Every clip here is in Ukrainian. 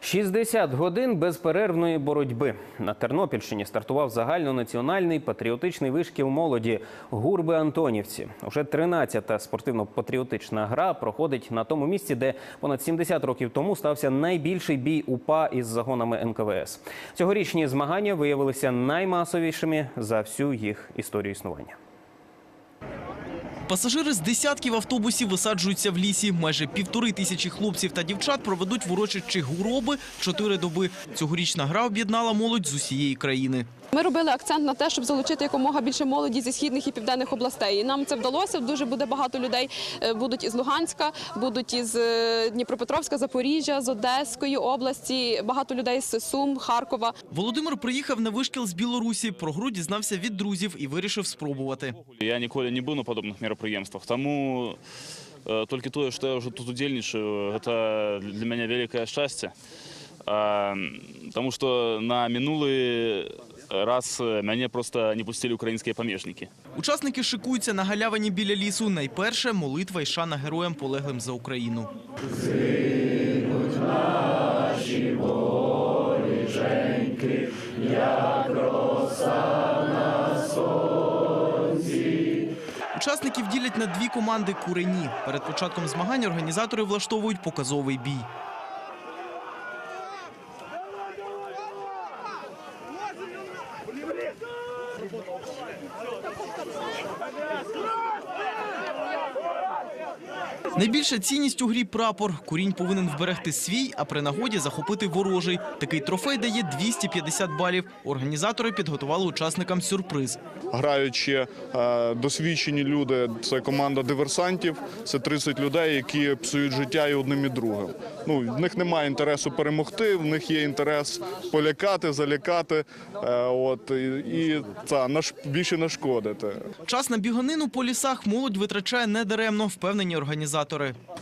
60 годин безперервної боротьби на Тернопільщині стартував загальнонаціональний патріотичний вишкіл молоді Гурби Антонівці. Уже 13-та спортивно-патріотична гра проходить на тому місці, де понад 70 років тому стався найбільший бій УПА із загонами НКВС. Цьогорічні змагання виявилися наймасовішими за всю їх історію існування. Пасажири з десятків автобусів висаджуються в лісі. Майже півтори тисячі хлопців та дівчат проведуть в урочищі гуроби чотири доби. Цьогорічна гра об'єднала молодь з усієї країни. Ми робили акцент на те, щоб залучити якомога більше молоді зі східних і південних областей. І нам це вдалося. Дуже буде багато людей. е, Будуть із Луганська, будуть із е, Дніпропетровська, Запоріжжя, з Одеської області. Багато людей з Сум, Харкова. Володимир приїхав на вишкіл з Білорусі. Про гру дізнався від друзів і вирішив спробувати. Я ніколи не був на подобних мероприємствах, тому е, тільки те, що я вже тут удільничаю, це для мене велике щастя. Е, Тому що на минулий раз мене просто не пустили українські поміжники. Учасники шикуються на галявині біля лісу. Найперше молитва і шана героям полеглим за Україну. Учасників ділять на дві команди курені. Перед початком змагань організатори влаштовують показовий бій. Найбільша цінність у грі прапор. Курінь повинен вберегти свій, а при нагоді захопити ворожий. Такий трофей дає 250 балів. Організатори підготували учасникам сюрприз. граючи е, досвідчені люди. Це команда диверсантів, це 30 людей, які псують життя і одним і другим. Ну в них немає інтересу перемогти, в них є інтерес полякати, залякати. е, От і, і та наш більше нашкодити. Час на біганину по лісах молодь витрачає недаремно, впевнені організатори.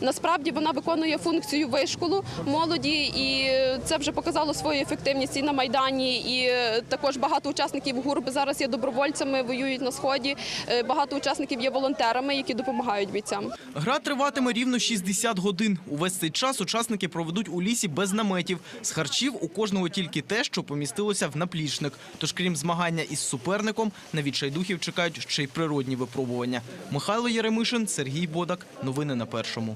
Насправді вона виконує функцію вишколу молоді, і це вже показало свою ефективність і на майдані. І е, також багато учасників гурби зараз є добровольцями, воюють на сході. Е, Багато учасників є волонтерами, які допомагають бійцям. Гра триватиме рівно 60 годин. Увесь цей час учасники проведуть у лісі без наметів. З харчів у кожного тільки те, що помістилося в наплічник. Тож, крім змагання із суперником, на відчайдухів чекають ще й природні випробування. Михайло Єремишин, Сергій Бодак. Новини на першому.